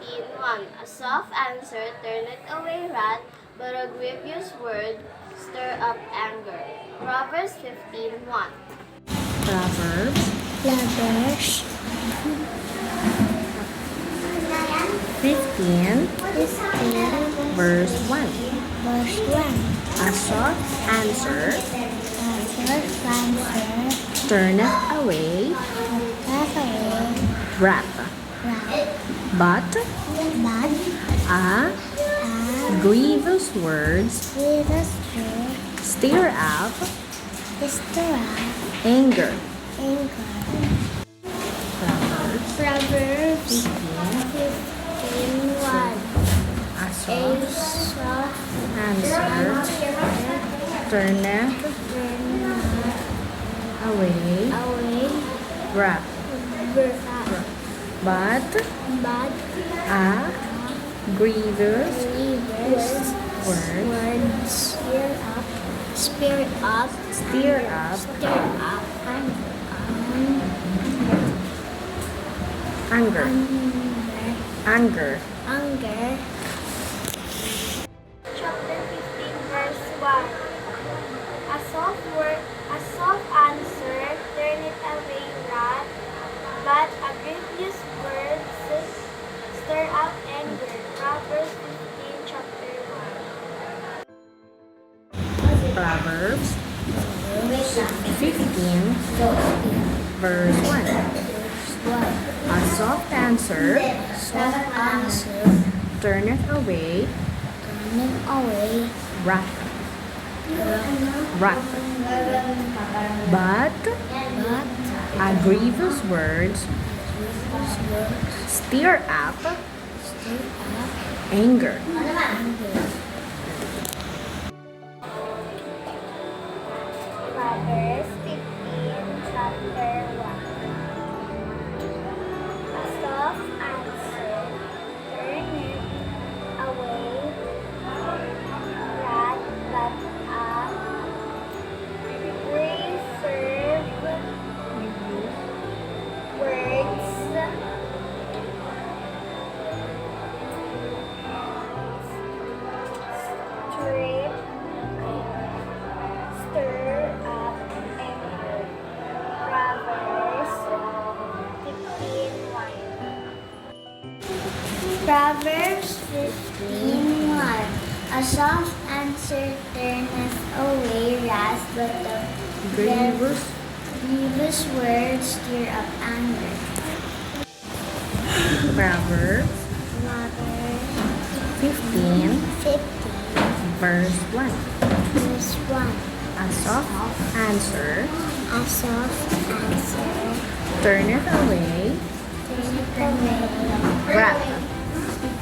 15.1 A soft answer turneth away wrath, but a grievous word stir up anger. Proverbs 15.1 Proverbs Proverbs 15, 15 verse 1 Verse 1 A soft answer, answer turneth away wrath but, but a, grievous words grievous word stir up, stir up anger. anger. Proverbs, Proverbs 15, answer turn away, away wrath but but a grievous word stir up spirit up stir up stir up anger anger anger verse 1. A soft answer Soft answer turneth away turning away wrath. Wrath. But but a grievous word stir up stir up anger. anger. Proverbs 15.1 A soft answer turneth away wrath, but the grievous, grievous words stir up anger. Proverbs Proverbs 15, 15 verse 1. Verse 1. A soft answer A soft answer turneth away turneth away wrath.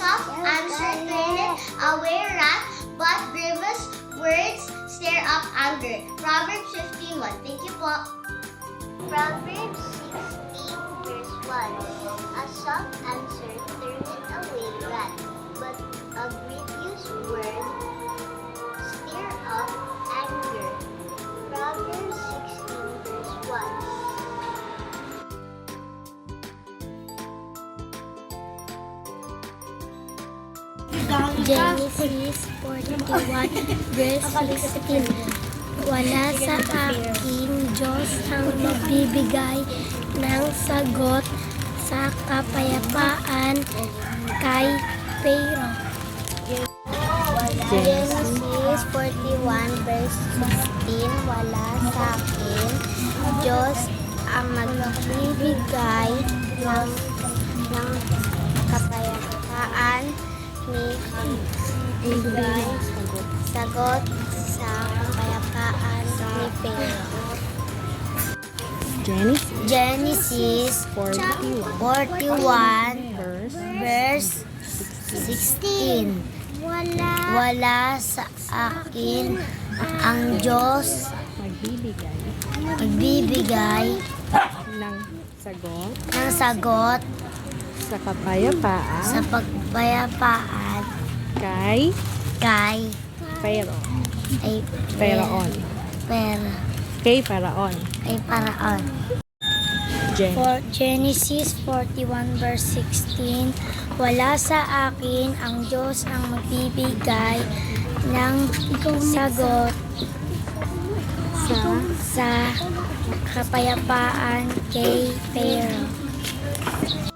soft answer traineth away wrath, but grievous words stir up anger. Proverbs 15.1 Thank you po. Proverbs 16 verse 1 A soft answer Genesis 41 verse 16. Wala sa akin Diyos ang magbibigay ng sagot sa kapayapaan kay Pero. Genesis 41 verse 16 Wala sa akin Diyos ang magbibigay ng, ng kapayapaan kami bigay sagot sa kapayapaan ni Pero. Genesis 41, verse 16 wala, wala sa akin ang Diyos magbibigay, magbibigay ng sagot ng sagot sa kapayapaan sa pagpayapaan kay kay pero ay Paraon. Eh, pero. Kay Paraon. Kay Paraon. Jen. For Genesis 41 verse 16, Wala sa akin ang Diyos ang magbibigay ng sagot sa, sa kapayapaan kay Pharaoh.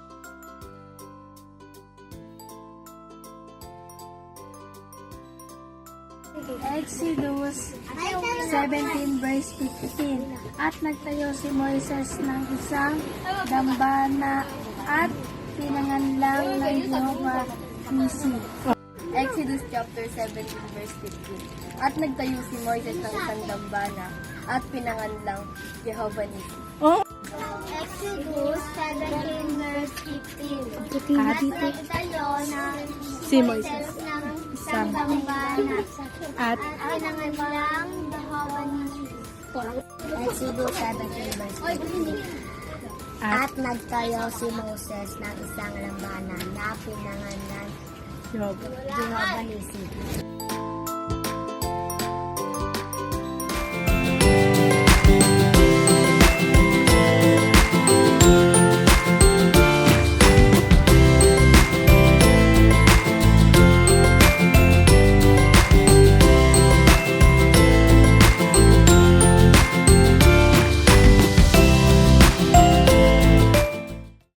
Exodus 17 verse 15 At nagtayo si Moises ng isang dambana at pinanganlang ng Jehovah Nisi. Exodus chapter 17 verse 15 At nagtayo si Moises ng isang dambana at pinanganlang Jehovah Nisi. Oh. Exodus 17 verse 15 At nagtayo ng si Moises sang at lang at, at nagtayo si Moses ng isang lambanan na pinangalan Jehovah Nisi.